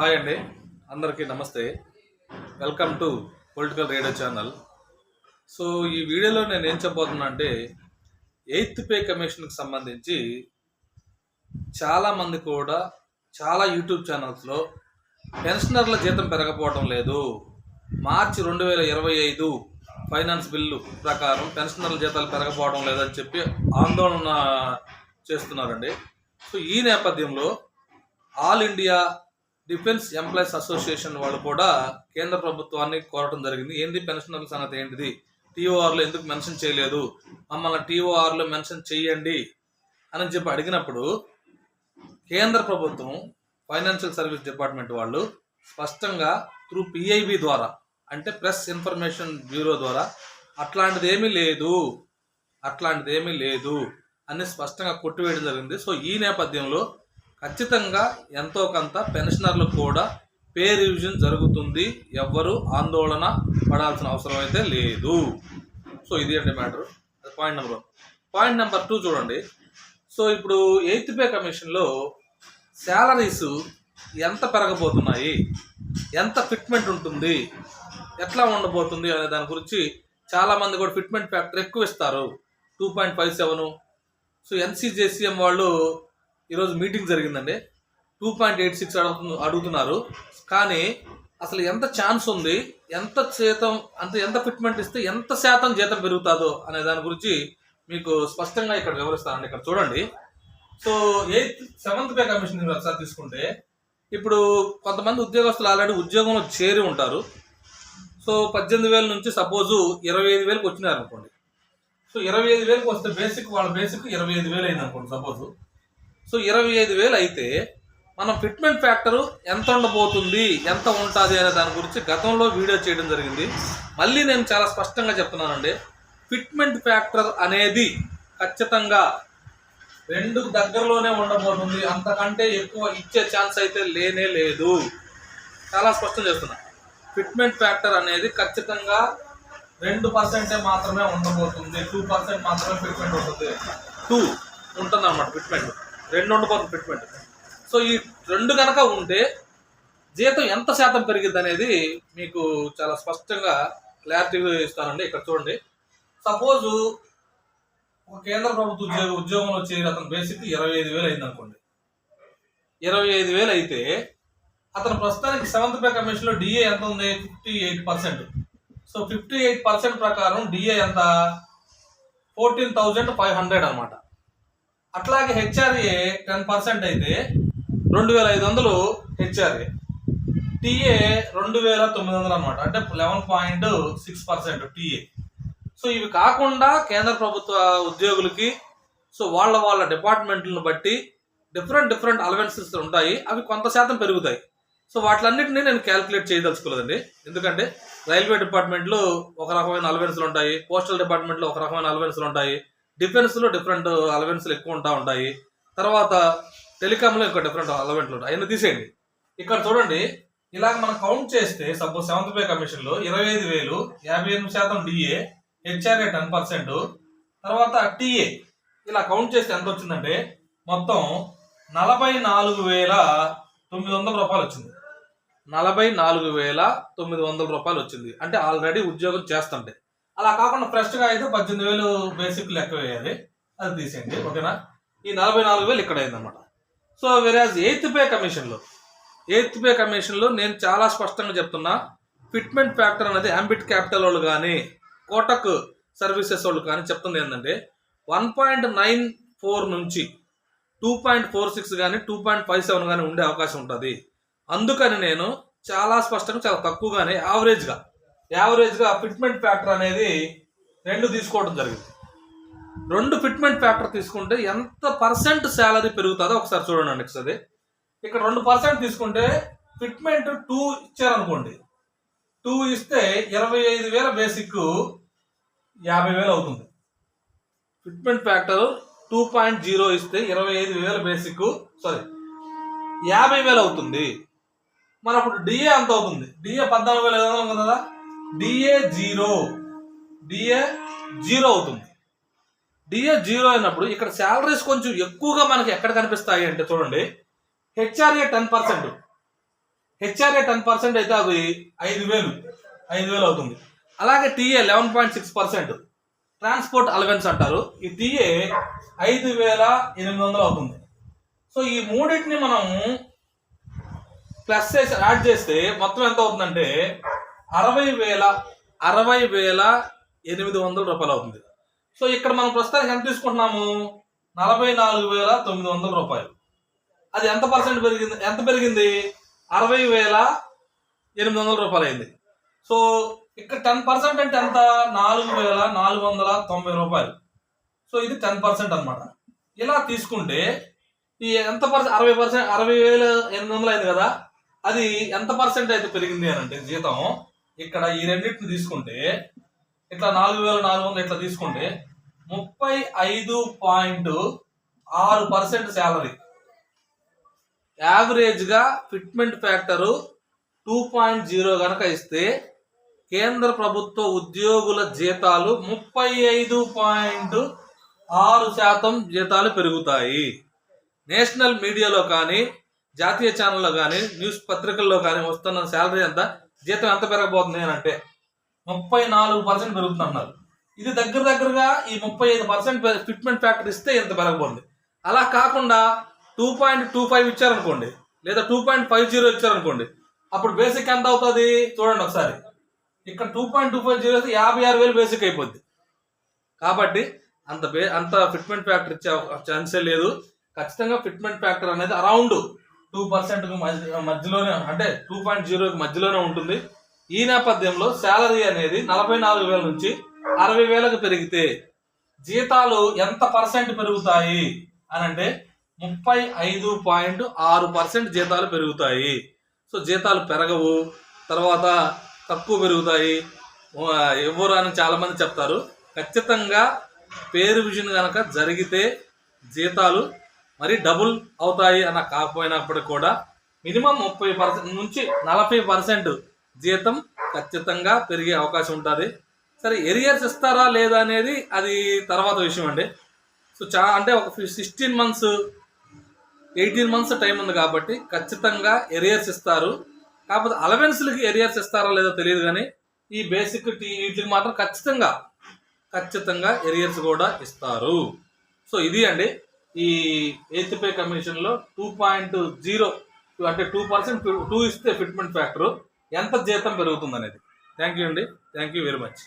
Hi అండి. అందరికీ నమస్తే. Welcome to political radio channel. So ఈ వీడియోలో నేను ఏం చెప్పబోతున్నా అంటే ఎయిత్ పే కమిషన్కి సంబంధించి చాలామంది కూడా చాలా యూట్యూబ్ ఛానల్స్లో పెన్షనర్ల జీతం పెరగపోవడం లేదు. మార్చి రెండు వేల ఇరవై ఐదు ఫైనాన్స్ బిల్లు ప్రకారం పెన్షనర్ల జీతాలు పెరగపోవడం లేదని చెప్పి ఆందోళన చేస్తున్నారండి. సో ఈ నేపథ్యంలో all India defence employees association వాళ్ళు కూడా కేంద్ర ప్రభుత్వాన్ని కోరటం జరిగింది. ఏంది పెన్షనర్ల సంగతి ఏంటిది? టీఓఆర్లో ఎందుకు మెన్షన్ చేయలేదు? మమ్మల్ని టీఓఆర్లో మెన్షన్ చేయండి అని చెప్పి అడిగినప్పుడు కేంద్ర ప్రభుత్వం ఫైనాన్షియల్ సర్వీస్ డిపార్ట్మెంట్ వాళ్ళు స్పష్టంగా త్రూ పిఐబి ద్వారా అంటే ప్రెస్ ఇన్ఫర్మేషన్ బ్యూరో ద్వారా అట్లాంటిది ఏమీ లేదు అట్లాంటిది ఏమీ లేదు అని స్పష్టంగా కొట్టివేయడం జరిగింది. సో ఈ నేపథ్యంలో ఖచ్చితంగా ఎంతో కొంత పెన్షనర్లకు కూడా పే రివిజన్ జరుగుతుంది. ఎవ్వరూ ఆందోళన పడాల్సిన అవసరం అయితే లేదు. సో ఇది అండి matter. Point number one. Point number two చూడండి. సో ఇప్పుడు ఎయిత్ పే కమిషన్లో శాలరీస్ ఎంత పెరగబోతున్నాయి? ఎంత ఫిట్మెంట్ ఉంటుంది? ఎట్లా ఉండబోతుంది అనే దాని గురించి చాలామంది కూడా ఫిట్మెంట్ ఫ్యాక్టర్ ఎక్కువ ఇస్తారు. Two point five seven. So NCJCM వాళ్ళు ఈరోజు మీటింగ్ జరిగిందండి. టూ పాయింట్ ఎయిట్ సిక్స్ అడుగుతు అడుగుతున్నారు. కానీ అసలు ఎంత ఛాన్స్ ఉంది ఎంత శాతం అంత ఎంత ఫిట్మెంట్ ఇస్తే ఎంత శాతం జీతం పెరుగుతుందో అనే దాని గురించి మీకు స్పష్టంగా ఇక్కడ వివరిస్తానండి. ఇక్కడ చూడండి. So eighth seventh pay commission ఒకసారి తీసుకుంటే ఇప్పుడు కొంతమంది ఉద్యోగస్తులు ఆల్రెడీ ఉద్యోగంలో చేరి ఉంటారు. సో పద్దెనిమిది వేల నుంచి సపోజు ఇరవై ఐదు వేలకు వచ్చినారు అనుకోండి సో ఇరవై ఐదు వేలకు వస్తే బేసిక్ వాళ్ళ బేసిక్ ఇరవై ఐదు వేలు అయింది అనుకోండి సపోజు. సో ఇరవై ఐదు వేలు అయితే మనం ఫిట్మెంట్ ఫ్యాక్టరు ఎంత ఉండబోతుంది ఎంత ఉంటుంది అనే దాని గురించి గతంలో వీడియో చేయడం జరిగింది. మళ్ళీ నేను చాలా స్పష్టంగా చెప్తున్నానండి. ఫిట్మెంట్ ఫ్యాక్టర్ అనేది ఖచ్చితంగా రెండు దగ్గరలోనే ఉండబోతుంది. అంతకంటే ఎక్కువ ఇచ్చే ఛాన్స్ అయితే లేనే లేదు. చాలా స్పష్టం చేస్తున్నా ఫిట్మెంట్ ఫ్యాక్టర్ అనేది ఖచ్చితంగా రెండు పర్సెంటే మాత్రమే ఉండబోతుంది. టూ పర్సెంట్ మాత్రమే ఫిట్మెంట్ ఉంటుంది. టూ ఉంటుంది అనమాట ఫిట్మెంట్. రెండు ఉండబోతుంది ఫిట్మెంట్ సో ఈ రెండు కనుక ఉంటే జీతం ఎంత శాతం పెరిగింది అనేది మీకు చాలా స్పష్టంగా క్లారిటీ ఇస్తానండి. ఇక్కడ చూడండి. సపోజు ఒక కేంద్ర ప్రభుత్వ ఉద్యోగ ఉద్యోగంలో చేరి అతను బేసిక్ ఇరవై ఐదు వేలు అయింది అనుకోండి. ఇరవై ఐదు వేలు అయితే అతను ప్రస్తుతానికి సెవెంత్ పే కమిషన్లో డిఏ ఎంత ఉంది? Fifty eight percent. So fifty eight percent ప్రకారం డిఏ ఎంత? ఫోర్టీన్ థౌజండ్ ఫైవ్ హండ్రెడ్ అనమాట అట్లాగే హెచ్ఆర్ఏ టెన్ పర్సెంట్ అయితే రెండు వేల ఐదు వందలు హెచ్ఆర్ఏ. టీఏ రెండు వేల తొమ్మిది వందలు అనమాట అంటే eleven point six percent TA. So ఇవి కాకుండా కేంద్ర ప్రభుత్వ ఉద్యోగులకి సో వాళ్ళ వాళ్ళ డిపార్ట్మెంట్లను బట్టి డిఫరెంట్ డిఫరెంట్ అలవెన్సెస్ ఉంటాయి. అవి కొంత శాతం పెరుగుతాయి. సో వాటిలన్నింటినీ నేను క్యాలిక్యులేట్ చేయదలుచుకోలేదండి. ఎందుకంటే రైల్వే డిపార్ట్మెంట్లో ఒక రకమైన అలవెన్స్లు ఉంటాయి పోస్టల్ డిపార్ట్మెంట్లో ఒక రకమైన అలవెన్స్లు ఉంటాయి డిఫెన్స్లో డిఫరెంట్ అలవెన్స్లు ఎక్కువ ఉంటా ఉంటాయి. తర్వాత టెలికామ్లో ఇంకా డిఫరెంట్ అలవెంట్లు ఉంటాయి. అయినా తీసేయండి. ఇక్కడ చూడండి. ఇలాగ మనం కౌంట్ చేస్తే సపోజ్ సెవెంత్ పే కమిషన్లో ఇరవై ఐదు వేలు యాభై ఎనిమిది శాతం డిఏ హెచ్ఆర్ఏ టెన్ పర్సెంట్ తర్వాత టీఏ ఇలా కౌంట్ చేస్తే ఎంత వచ్చిందంటే మొత్తం నలభై నాలుగు వేల తొమ్మిది వందల రూపాయలు వచ్చింది. నలభై నాలుగు వేల తొమ్మిది వందల రూపాయలు వచ్చింది. అంటే ఆల్రెడీ ఉద్యోగం చేస్తుంటే. అలా కాకుండా ఫ్రెష్గా అయితే పద్దెనిమిది వేలు బేసిక్ లెక్క వేయాలి అది తీసేయండి ఓకేనా? ఈ నలభై నాలుగు వేలు ఇక్కడ అయిందన్నమాట. సో వెరాజ్ ఎయిత్ పే కమిషన్లో ఎయిత్ పే కమిషన్లో నేను చాలా స్పష్టంగా చెప్తున్నా ఫిట్మెంట్ ఫ్యాక్టర్ అనేది అంబిట్ క్యాపిటల్ వాళ్ళు కానీ కోటక్ సర్వీసెస్ వాళ్ళు కానీ చెప్తుంది ఏంటంటే వన్ పాయింట్ నైన్ ఫోర్ నుంచి టూ పాయింట్ ఫోర్ సిక్స్ కానీ టూ పాయింట్ ఫైవ్ సెవెన్ కానీ ఉండే అవకాశం ఉంటుంది. అందుకని నేను చాలా స్పష్టంగా చాలా తక్కువగానే యావరేజ్గా యావరేజ్గా ఫిట్మెంట్ ఫ్యాక్టర్ అనేది రెండు తీసుకోవడం జరిగింది. రెండు ఫిట్మెంట్ ఫ్యాక్టర్ తీసుకుంటే ఎంత పర్సెంట్ శాలరీ పెరుగుతుందో ఒకసారి చూడండి ఒకసారి. ఇక్కడ రెండు పర్సెంట్ తీసుకుంటే ఫిట్మెంట్ టూ ఇచ్చారనుకోండి. టూ ఇస్తే ఇరవై ఐదు వేల బేసిక్ యాభై వేలు అవుతుంది. Fitment factor two point zero ఇస్తే ఇరవై ఐదు వేల బేసిక్ సారీ యాభై వేలు అవుతుంది. మరి అప్పుడు డిఏ అంత అవుతుంది. డిఏ పద్నాలుగు వేల ఐదు వందలు కదా? డిఏ జీరో డిఏ జీరో అవుతుంది. డిఏ జీరో అయినప్పుడు ఇక్కడ శాలరీస్ కొంచెం ఎక్కువగా మనకి ఎక్కడ కనిపిస్తాయి అంటే చూడండి. HRA ten percent HRA ten percent అయితే అది ఐదు వేలు. ఐదు వేలు అవుతుంది. అలాగే TA eleven point six percent transport allowance అంటారు. ఈ టీఏ ఐదు వేల ఎనిమిది వందలు అవుతుంది. సో ఈ మూడింటిని మనం ప్లస్ చేసి యాడ్ చేస్తే మొత్తం ఎంత అవుతుందంటే అరవై వేల అరవై వేల ఎనిమిది వందల రూపాయలు అవుతుంది. సో ఇక్కడ మనం ప్రస్తుతానికి ఎంత తీసుకుంటున్నాము? నలభై నాలుగు వేల తొమ్మిది వందల రూపాయలు. అది ఎంత పర్సెంట్ పెరిగింది? ఎంత పెరిగింది? అరవై వేల ఎనిమిది వందల రూపాయలు అయింది. సో ఇక్కడ టెన్ పర్సెంట్ అంటే ఎంత? నాలుగు వేల నాలుగు వందల తొంభై రూపాయలు. సో ఇది టెన్ పర్సెంట్ అనమాట ఇలా తీసుకుంటే ఈ ఎంత పర్సెంట్ అరవై పర్సెంట్ అరవై వేల ఎనిమిది వందలు అయింది కదా? అది ఎంత పర్సెంట్ అయితే పెరిగింది అని అంటే జీతం ఇక్కడ ఈ రెండింటిని తీసుకుంటే ఇట్లా నాలుగు వేల నాలుగు వందలు ఇట్లా తీసుకుంటే ముప్పై ఐదు పాయింట్ ఆరు పర్సెంట్ శాలరీ. యావరేజ్గా fitment factor two point zero కనుక ఇస్తే కేంద్ర ప్రభుత్వ ఉద్యోగుల జీతాలు ముప్పై ఐదు పాయింట్ ఆరు శాతం జీతాలు పెరుగుతాయి. నేషనల్ మీడియాలో కానీ జాతీయ ఛానల్లో కానీ న్యూస్ పత్రికల్లో కానీ వస్తున్న శాలరీ అంతా జీతం ఎంత పెరగబోతుంది అని అంటే ముప్పై నాలుగు పర్సెంట్ పెరుగుతుంది అన్నారు ఇది దగ్గర దగ్గరగా ఈ ముప్పై ఐదు పర్సెంట్ ఫిట్మెంట్ ఫ్యాక్టర్ ఇస్తే ఎంత పెరగబోతుంది. అలా కాకుండా టూ పాయింట్ టూ ఫైవ్ ఇచ్చారనుకోండి లేదా టూ పాయింట్ ఫైవ్ జీరో ఇచ్చారనుకోండి అప్పుడు బేసిక్ ఎంత అవుతుంది చూడండి ఒకసారి. ఇక్కడ two point two five zero అయితే యాభై ఆరు వేలు బేసిక్ అయిపోద్ది. కాబట్టి అంత బే అంత ఫిట్మెంట్ ఫ్యాక్టర్ ఇచ్చే ఛాన్సే లేదు. ఖచ్చితంగా ఫిట్మెంట్ ఫ్యాక్టర్ అనేది అరౌండ్ టూ పర్సెంట్ మధ్యలోనే అంటే టూ పాయింట్ జీరోకి మధ్యలోనే ఉంటుంది. ఈ నేపథ్యంలో శాలరీ అనేది నలభై నాలుగు వేల నుంచి అరవై వేలకు పెరిగితే జీతాలు ఎంత పర్సెంట్ పెరుగుతాయి? అని అంటే ముప్పై ఐదు పాయింట్ ఆరు పర్సెంట్ జీతాలు పెరుగుతాయి. సో జీతాలు పెరగవు తర్వాత తక్కువ పెరుగుతాయి. ఎవరు అని చాలామంది చెప్తారు. ఖచ్చితంగా పేరు విజన్ కనుక జరిగితే జీతాలు మరి డబుల్ అవుతాయి అన్న కాకపోయినప్పుడు కూడా మినిమం ముప్పై పర్సెంట్ నుంచి నలభై పర్సెంట్ జీతం ఖచ్చితంగా పెరిగే అవకాశం ఉంటుంది. సరే ఎరియర్స్ ఇస్తారా లేదా అనేది అది తర్వాత విషయం అండి. సో చా అంటే ఒక sixteen months eighteen months time ఉంది కాబట్టి ఖచ్చితంగా ఎరియర్స్ ఇస్తారు. కాకపోతే అలవెన్స్లకి ఎరియర్స్ ఇస్తారా లేదో తెలియదు కానీ ఈ బేసిక్ టీ వీటికి మాత్రం ఖచ్చితంగా ఖచ్చితంగా ఎరియర్స్ కూడా ఇస్తారు. సో ఇది అండి. ఈ ఎయిత్ పే కమిషన్లో టూ పాయింట్ జీరో అంటే టూ పర్సెంట్ టూ ఇస్తే ఫిట్మెంట్ ఫ్యాక్టర్ ఎంత జీతం పెరుగుతుంది అనేది థ్యాంక్ యూ అండి. Thank you very much